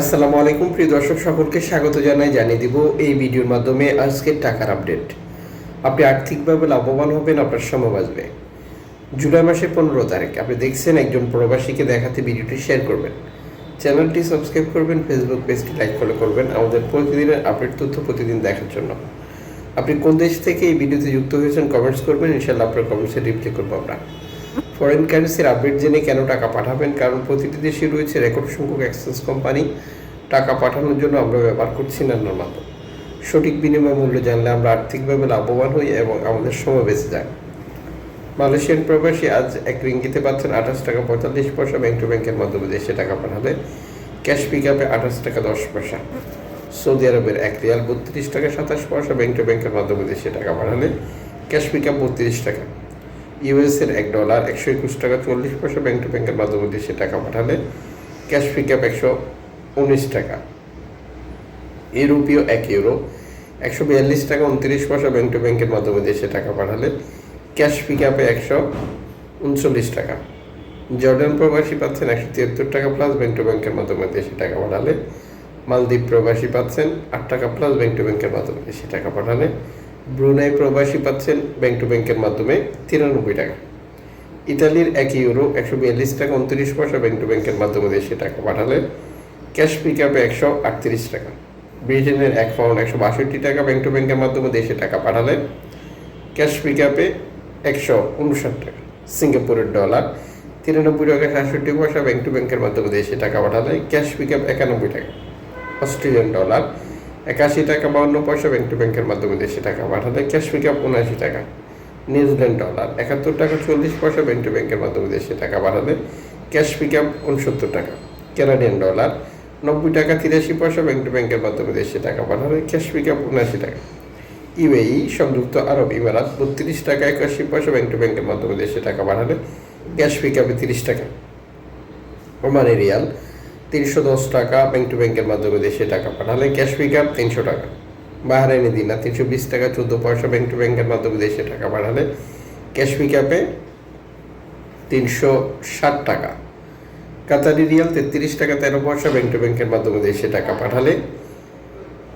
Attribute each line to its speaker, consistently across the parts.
Speaker 1: আসসালামু আলাইকুম, প্রিয় দর্শক, সকলকে স্বাগত জানাই, জানিয়ে দিব এই ভিডিওর মাধ্যমে আজকের টাকার আপডেট। আপনি আর্থিকভাবে লাভবান হবেন, আপনার সময় বাঁচবে। জুলাই মাসের পনেরো তারিখ, আপনি দেখছেন একজন প্রবাসীকে দেখাতে ভিডিওটি শেয়ার করবেন। চ্যানেলটি সাবস্ক্রাইব করবেন, ফেসবুক পেজটি লাইক ফলো করবেন, আমাদের প্রতিদিনের আপডেট তথ্য প্রতিদিন দেখার জন্য। আপনি কোন দেশ থেকে এই ভিডিওতে যুক্ত হয়েছেন, কমেন্টস করবেন ইনশাল্লাহ আপনার কমেন্টসে রিপ্লাই করব আমরা। ফরেন কারেন্সির আপডেট জেনে কেন টাকা পাঠাবেন? কারণ প্রতিটি দেশে রয়েছে রেকর্ড সংখ্যক এক্সচেঞ্জ কোম্পানি টাকা পাঠানোর জন্য আমরা ব্যবহার করছি না মাধ্যম সঠিক বিনিময় মূল্য জানলে আমরা আর্থিকভাবে লাভবান হই এবং আমাদের সময় বেঁচে যায়। মালয়েশিয়ান প্রবাসী আজ এক রিঙ্গিতে পাচ্ছেন আঠাশ টাকা পঁয়তাল্লিশ পয়সা। ব্যাংক টু ব্যাংকের মাধ্যমে দেশে টাকা পাঠালে ক্যাশ পিক আপে আঠাশ টাকা দশ পয়সা। সৌদি আরবের এক রিয়াল বত্রিশ টাকা সাতাশ পয়সা। ব্যাংক টু ব্যাংকের মাধ্যমে দেশে টাকা পাঠালে ক্যাশ পিক আপ বত্রিশ টাকা। ইউএস এর এক ডলার একশো একুশ টাকা, চল্লিশ পয়সা ব্যাংক টু ব্যাংকের মাধ্যমে দেশে টাকা পাঠালে ক্যাশ পিক আপ একশো উনিশ টাকা। ইউরোপীয় এক ইউরো, একশো বিয়াল্লিশ টাকা, উনত্রিশ পয়সা ব্যাংক টু ব্যাংকের মাধ্যমে দেশে টাকা পাঠালে ক্যাশ পিক আপে একশো উনচল্লিশ টাকা। জর্ডান প্রবাসী পাচ্ছেন একশো তিয়াত্তর টাকা প্লাস ব্যাংক টু ব্যাংকের মাধ্যমে দেশে টাকা পাঠালে। মালদ্বীপ প্রবাসী পাচ্ছেন আট টাকা প্লাস ব্যাংক টু ব্যাংকের মাধ্যমে দেশে টাকা পাঠালে। ব্রুনাই প্রবাসী পাচ্ছেন ব্যাংক টু ব্যাংকের মাধ্যমে তিরানব্বই টাকা। ইতালির এক ইউরো একশো বিয়াল্লিশ টাকা উনত্রিশ পয়সা ব্যাংক টু ব্যাংকের মাধ্যমে দেশে টাকা পাঠালেন ক্যাশ পিক আপে একশো আটত্রিশ টাকা। ব্রিটেনের এক পাউন্ড একশো বাষট্টি টাকা ব্যাংক টু ব্যাংকের মাধ্যমে দেশে টাকা পাঠালেন ক্যাশ পিক আপে একশো উনষাট টাকা। সিঙ্গাপুরের ডলার তিরানব্বই টাকা সাতষট্টি পয়সা ব্যাংক টু ব্যাংকের মাধ্যমে দেশে টাকা পাঠালেন ক্যাশ পিক আপ একানব্বই টাকা। অস্ট্রেলিয়ান ডলার একাশি টাকা বাউন্ন পয়সা ব্যাংক টু ব্যাংকের মাধ্যমে দেশে টাকা পাঠালে ক্যাশ পিক আপ উনআশি টাকা। নিউজিল্যান্ড ডলার, একাত্তর টাকা চল্লিশ পয়সা ব্যাংক টু ব্যাংকের মাধ্যমে দেশে টাকা পাঠালে ক্যাশ পিক আপ উনসত্তর টাকা। কানাডিয়ান ডলার নব্বই টাকা তিরাশি পয়সা ব্যাংক টু ব্যাংকের মাধ্যমে দেশে টাকা পাঠালে ক্যাশ পিক আপ উনআশি টাকা। ইউএই সংযুক্ত আরব ইমারাত, বত্রিশ টাকা একাশি পয়সা ব্যাংক টু ব্যাংকের মাধ্যমে দেশে টাকা পাঠালে ক্যাশ পিক আপে তিরিশ টাকা। ওমানি রিয়াল তিনশো দশ টাকা ব্যাংক টু ব্যাংকের মাধ্যমে দেশে টাকা পাঠালে ক্যাশ পিক আপ তিনশো টাকা। বাহারাইনি দিনা তিনশো বিশ টাকা চোদ্দ পয়সা ব্যাংক টু ব্যাংকের মাধ্যমে দেশে টাকা পাঠালে ক্যাশ পিক আপে তিনশো ষাট টাকা। কাতারি রিয়াল তেত্রিশ টাকা, তেরো পয়সা ব্যাংক টু ব্যাংকের মাধ্যমে দেশে টাকা পাঠালে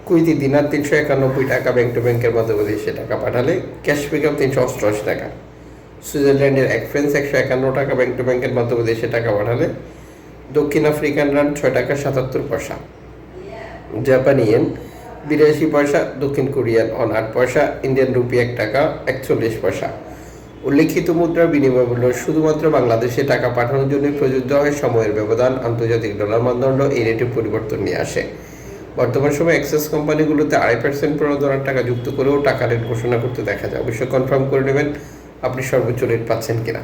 Speaker 1: কুইতি দিনার তিনশো একানব্বই টাকা ব্যাংক টু ব্যাংকের মাধ্যমে দেশে টাকা পাঠালে ক্যাশ পিক আপ তিনশো অষ্টআশি টাকা। সুইজারল্যান্ডের এক ফ্রেন্স একশো একান্ন টাকা ব্যাংক টু ব্যাংকের মাধ্যমে দেশে টাকা পাঠালে দক্ষিণ আফ্রিকান রান ছয় টাকা সাতাত্তর পয়সা। জাপানি ইয়েন বিরাশি পয়সা, দক্ষিণ কোরিয়ান অন আট পয়সা, ইন্ডিয়ান রুপি এক টাকা একচল্লিশ পয়সা। উল্লেখিত মুদ্রার বিনিময় মূল্য শুধুমাত্র বাংলাদেশে টাকা পাঠানোর জন্য প্রযোজ্য হয়। সময়ের ব্যবধান, আন্তর্জাতিক ডলার মানদণ্ড এই রেটে পরিবর্তন নিয়ে আসে। বর্তমান সময়ে অ্যাক্সেস কোম্পানিগুলোতে আড়াই পার্সেন্ট প্রণোদনার টাকা যুক্ত করেও টাকা রেট ঘোষণা করতে দেখা যায়। অবশ্যই কনফার্ম করে নেবেন আপনি সর্বোচ্চ রেট পাচ্ছেন কিনা।